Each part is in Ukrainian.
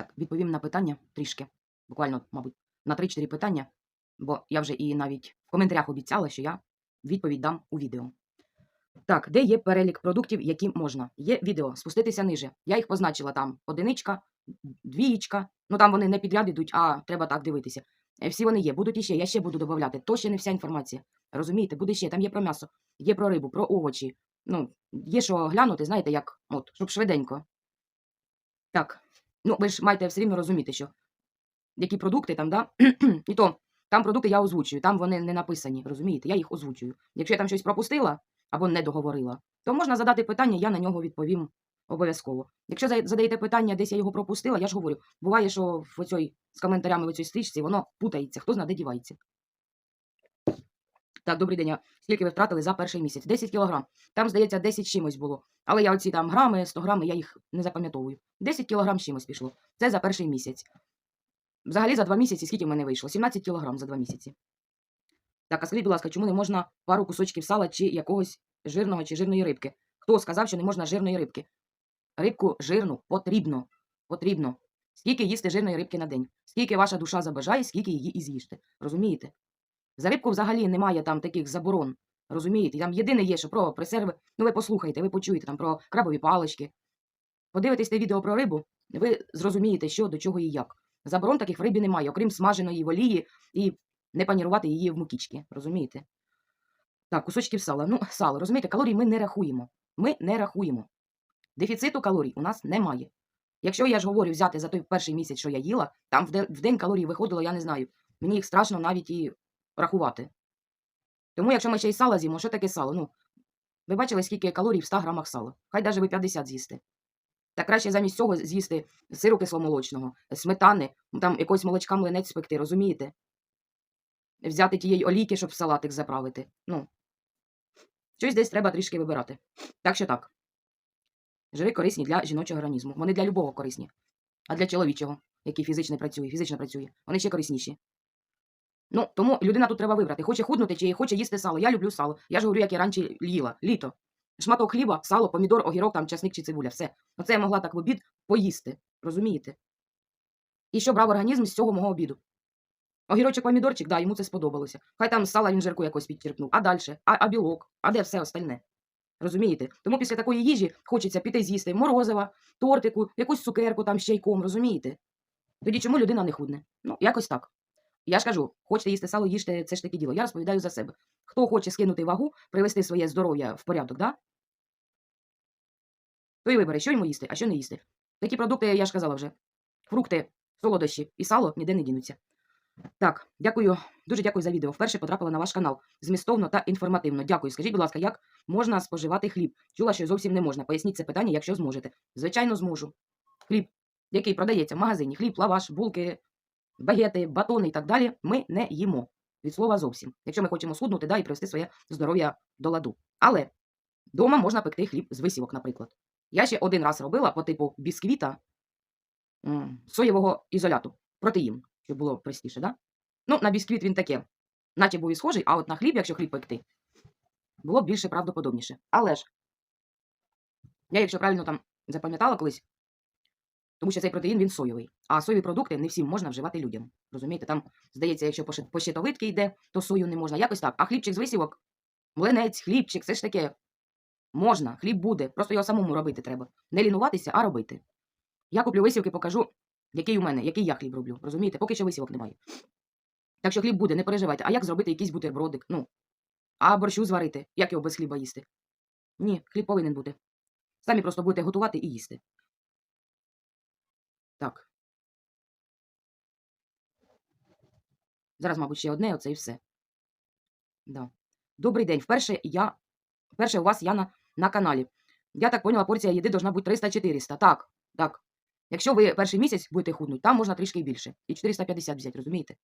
Так, відповім на питання трішки. Буквально, мабуть, на 3-4 питання, бо я вже і навіть в коментарях обіцяла, що я відповідь дам у відео. Так, де є перелік продуктів, які можна? Є відео, спуститися ниже. Я їх позначила там одиничка, двієчка. Ну там вони не підряд ідуть, а треба так дивитися. Е, Всі вони є. Будуть іще, я ще буду додавати. То ще не вся інформація. Розумієте, буде ще. Там є про м'ясо, є про рибу, про овочі. Ну, є що глянути, знаєте, як, от, щоб швиденько. Так. Ну, ви ж маєте все рівно розуміти, що які продукти там, да? І то там продукти я озвучую, там вони не написані, розумієте? Я їх озвучую. Якщо я там щось пропустила або не договорила, то можна задати питання, я на нього відповім обов'язково. Якщо задаєте питання, десь я його пропустила, я ж говорю, буває, що в оцій, з коментарями в оцій стрічці воно путається, хто зна, де дівається. Так, добрий день. Скільки ви втратили за перший місяць? 10 кілограм. Там, здається, 10 чимось було. Але я оці там грами, 100 грами, я їх не запам'ятовую. 10 кілограм чимось пішло. Це за перший місяць. Взагалі за два місяці скільки в мене вийшло? 17 кілограм за два місяці. Так, а скажіть, будь ласка, чому не можна пару кусочків сала чи якогось жирного чи жирної рибки? Хто сказав, що не можна жирної рибки? Рибку жирну потрібно. Потрібно. Скільки їсти жирної рибки на день? Скільки ваша душа забажає, скільки її і з'їсти. Розумієте? За рибку взагалі немає там таких заборон. Розумієте? Там єдине є, що про пресерви. Ну ви послухайте, ви почуєте там про крабові палички. Подивитесь те відео про рибу, ви зрозумієте, що до чого і як. Заборон таких в рибі немає, окрім смаженої в олії і не панірувати її в мукічки. Розумієте? Так, кусочків сала. Ну, сало, розумієте, калорій ми не рахуємо. Ми не рахуємо. Дефіциту калорій у нас немає. Якщо я ж говорю взяти за той перший місяць, що я їла, там в день, калорій виходило, я не знаю. Мені їх страшно навіть і рахувати. Тому, якщо ми ще й сало з'їмо, що таке сало? Ну, ви бачили, скільки калорій в 100 грамах сала? Хай навіть ви 50 з'їсти. Та краще замість цього з'їсти сиру кисломолочного, сметани, там якогось молочка млинець спекти, розумієте? Взяти тієї олійки, щоб салатик заправити. Ну, щось десь треба трішки вибирати. Так що так. Жири корисні для жіночого організму. Вони для любого корисні. А для чоловічого, який фізично працює, фізично працює, вони ще корисніші. Ну, тому людина тут треба вибрати. Хоче худнути чи хоче їсти сало. Я люблю сало. Я ж говорю, як я раніше їла. Літо. Шматок хліба, сало, помідор, огірок, там, часник чи цибуля. Все. Оце я могла так в обід поїсти. Розумієте? І що брав організм з цього мого обіду? Огірочок, помідорчик, да, йому це сподобалося. Хай там сала він жирку якось підчерпнув. А далі? А, а білок? А де все остальне? Розумієте? Тому після такої їжі хочеться піти з'їсти морозива, тортику, якусь цукерку там з чайком, розумієте? Тоді чому людина не худне? Ну, якось так. Я ж кажу, хочете їсти сало, їжте, це ж таке діло. Я розповідаю за себе. Хто хоче скинути вагу, привести своє здоров'я в порядок, да? той вибере, що йому їсти, а що не їсти. Такі продукти, я ж казала вже, фрукти, солодощі і сало ніде не дінуться. Так, дякую, дуже дякую за відео. Вперше потрапила на ваш канал. Змістовно та інформативно. Дякую. Скажіть, будь ласка, як можна споживати хліб? Чула, що зовсім не можна. Поясніть це питання, якщо зможете. Звичайно, зможу. Хліб, який продається в магазині, хліб, лаваш, булки, багети, батони і так далі, ми не їмо. Від слова зовсім. Якщо ми хочемо схуднути, да, і привести своє здоров'я до ладу. Але вдома можна пекти хліб з висівок, наприклад. Я ще один раз робила по типу бісквіта соєвого ізоляту. Протеїн, щоб було простіше, да? Ну, на бісквіт він таке, наче був і схожий, а от на хліб, якщо хліб пекти, було б більше правдоподобніше. Але ж, я, якщо правильно там запам'ятала колись, тому що цей протеїн він соєвий. А соєві продукти не всім можна вживати людям. Розумієте, там, здається, якщо по щитовидки йде, то сою не можна. Якось так. А хлібчик з висівок, млинець, хлібчик, це ж таке. Можна, хліб буде, просто його самому робити треба. Не лінуватися, а робити. Я куплю висівки, покажу, який у мене, який я хліб роблю. Розумієте? Поки що висівок немає. Так що хліб буде, не переживайте. А як зробити якийсь бутербродик? Ну, а борщу зварити? Як його без хліба їсти? Ні, хліб повинен бути. Самі просто будете готувати і їсти. Так. Зараз, мабуть, ще одне, оце і все. Да. Добрий день. Вперше я. Вперше у вас я на, на каналі. Я так поняла, порція їди должна бути 300-400. Так, так. Якщо ви перший місяць будете худнути, там можна трішки більше. І 450 взяти, розумієте?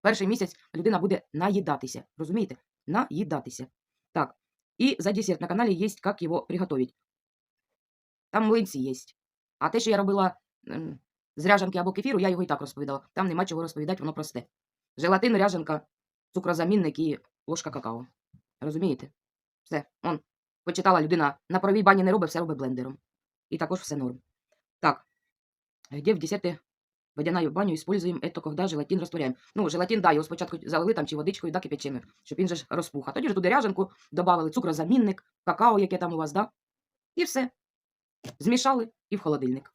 Перший місяць людина буде наїдатися. Розумієте? Наїдатися. Так. І за десерт на каналі є, як його приготовить. Там млинці є. А те, що я робила з ряжанки або кефіру, я його і так розповідала. Там нема чого розповідати, воно просте. Желатин, ряжанка, цукрозамінник і ложка какао. Розумієте? Все. Он, почитала людина, на паровій бані не робить, все робить блендером. І також все норм. Так. Где в десерти водяную баню используем, это когда желатин растворяем. Ну, желатин, да, його спочатку залили там чи водичкою, да, кипяченою, щоб він же ж розпух. А тоді ж туди ряженку додали цукрозамінник, какао, яке там у вас, да? І все. Змішали і в холодильник.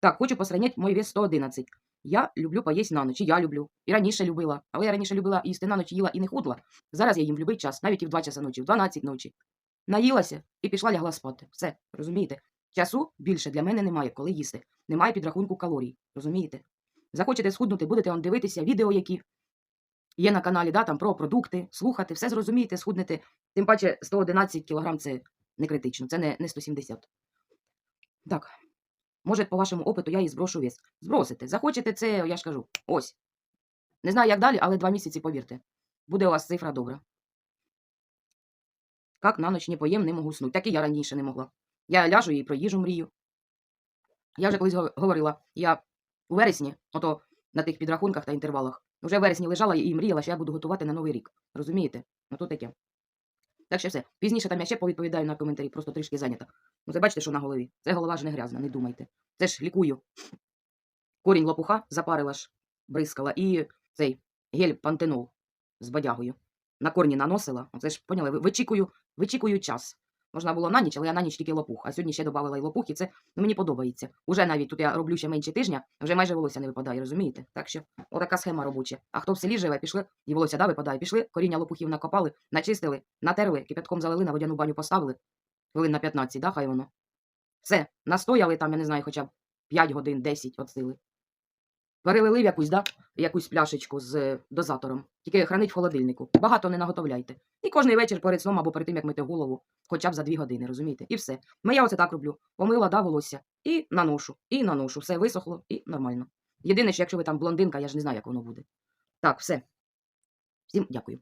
Так, хочу посравнять мой вес 111. Я люблю поїсть на ніч, і я люблю. І раніше любила. Але я раніше любила їсти на ніч, їла і не худла. Зараз я їм в будь-який час, навіть і в 2 часа ночі, в 12 ночі. Наїлася і пішла лягла спати. Все, розумієте? Часу більше для мене немає, коли їсти. Немає підрахунку калорій. Розумієте? Захочете схуднути, будете он дивитися відео, які є на каналі, да, там про продукти, слухати, все зрозумієте, схуднете. Тим паче 111 кг це не критично, це не, не 170. Так. Може, по вашому опиту я і зброшу вес. Збросите. Захочете це, я ж кажу, ось. Не знаю, як далі, але два місяці, повірте. Буде у вас цифра добра. Как на ніч не поїм, не можу снути. Так і я раніше не могла. Я ляжу і про їжу мрію. Я вже колись говорила, я у вересні, ото на тих підрахунках та інтервалах, вже в вересні лежала і мріяла, що я буду готувати на новий рік. Розумієте? Ну таке. Так що все. Пізніше там я ще повідповідаю на коментарі, просто трішки зайнята. Ну, це бачите, що на голові. Це голова ж не грязна, не думайте. Це ж лікую. Корінь лопуха запарила ж, бризкала, і цей гель пантенол з бадягою. На корні наносила. Оце ж поняли, вичікую, вичікую час. Можна було на ніч, але я на ніч тільки лопух. А сьогодні ще додавала і лопух, і це ну, мені подобається. Уже навіть тут я роблю ще менше тижня, вже майже волосся не випадає, розумієте? Так що отака схема робоча. А хто в селі живе, пішли, і волосся да, випадає, пішли, коріння лопухів накопали, начистили, натерли, кипятком залили, на водяну баню поставили. Хвилин на 15, да, хай воно. Все, настояли там, я не знаю, хоча б 5 годин, 10 от сили. Перелили в якусь, да, якусь пляшечку з е, дозатором. Тільки хранить в холодильнику. Багато не наготовляйте. І кожний вечір перед сном або перед тим, як мити голову, хоча б за дві години, розумієте? І все. Ми я оце так роблю. Помила, да, волосся, і наношу, і наношу. Все висохло і нормально. Єдине, що якщо ви там блондинка, я ж не знаю, як воно буде. Так, все. Всім дякую.